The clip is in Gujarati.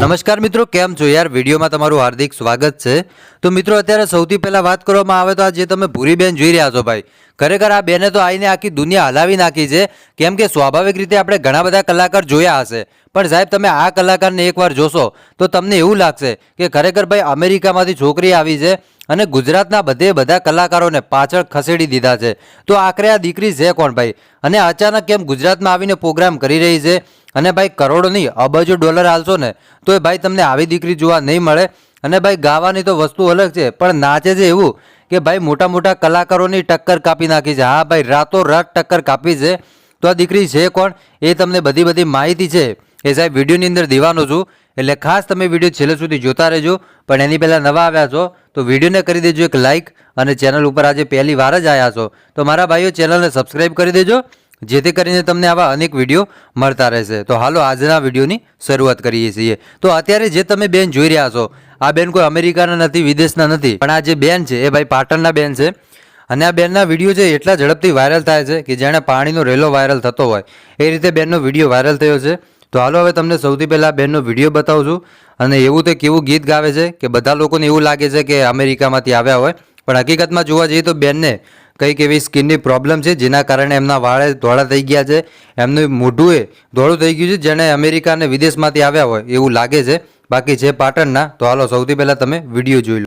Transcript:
નમસ્કાર મિત્રો, કેમ છો યાર? વિડીયોમાં તમારું હાર્દિક સ્વાગત છે. તો મિત્રો, અત્યારે સૌથી પહેલા વાત કરવામાં આવે તો આ જે તમે ભૂરીબેન જોઈ રહ્યા છો ભાઈ, ખરેખર આ બેને તો આઈને આખી દુનિયા હલાવી નાખી છે. કેમ કે સ્વાભાવિક રીતે આપણે ઘણા બધા કલાકાર જોયા હશે. પણ સાહેબ, તમે આ કલાકારને એકવાર જોશો તો તમને એવું લાગશે કે ખરેખર ભાઈ અમેરિકામાંથી છોકરી આવી છે અને ગુજરાતના બધે બધા કલાકારોને પાછળ ખસેડી દીધા છે. તો આખરે આ દીકરી છે કોણ ભાઈ? અને અચાનક કેમ ગુજરાતમાં આવીને પ્રોગ્રામ કરી રહી છે? અને ભાઈ કરોડો નહીં અબજો ડોલર હાલશો ને, તો એ ભાઈ તમને આવી દીકરી જોવા નહીં મળે. અને ભાઈ ગાવાની તો વસ્તુ અલગ છે, પણ નાચે છે એવું કે ભાઈ મોટા મોટા કલાકારોની ટક્કર કાપી નાખી છે. હા ભાઈ રાતો રાત ટક્કર કાપી છે. તો આ દીકરી છે કોણ? એ તમને બધી બધી માહિતી છે. એ સાહેબ વિડીયોની અંદર દેવાનો છું. એટલે ખાસ તમે વીડિયો છેલ્લે સુધી જોતા રહેજો. પણ એની પહેલાં નવા આવ્યા છો, તો વિડીયોને કરી દેજો એક લાઇક અને ચેનલ ઉપર આજે પહેલી વાર જ આવ્યા છો. તો મારા ભાઈઓ, ચેનલને સબસ્ક્રાઈબ કરી દેજો. જેથી કરીને તમને આવા અનેક વીડિયો મળતા રહેશે. તો હાલો આજના વિડીયોની શરૂઆત કરીએ છીએ. તો અત્યારે જે તમે બેન જોઈ રહ્યા છો, આ બેન કોઈ અમેરિકાના નથી, વિદેશના નથી, પણ આ જે બેન છે, એ ભાઈ પાટણના બેન છે. અને આ બેનના વીડિયો છે એટલા ઝડપથી વાયરલ થાય છે કે જેણે પાણીનો રેલો વાયરલ થતો હોય. એ રીતે બેનનો વીડિયો વાયરલ થયો છે. તો હાલો હવે તમને સૌથી પહેલાં બેનનો વીડિયો બતાવું છું. અને એવું તે કેવું ગીત ગાવે છે કે બધા લોકોને એવું લાગે છે કે અમેરિકામાંથી આવ્યા હોય. પણ હકીકતમાં જોવા જઈએ તો બેનને કંઈક એવી સ્કિનની પ્રોબ્લેમ છે, જેના કારણે એમના વાળે ધોળા થઈ ગયા છે. એમનું મોઢું એ ધોળું થઈ ગયું છે, જેણે અમેરિકા અને વિદેશમાંથી આવ્યા હોય, એવું લાગે છે. બાકી છે પાટણના તો હાલો સૌથી પહેલાં તમે વીડિયો જોઈ લો.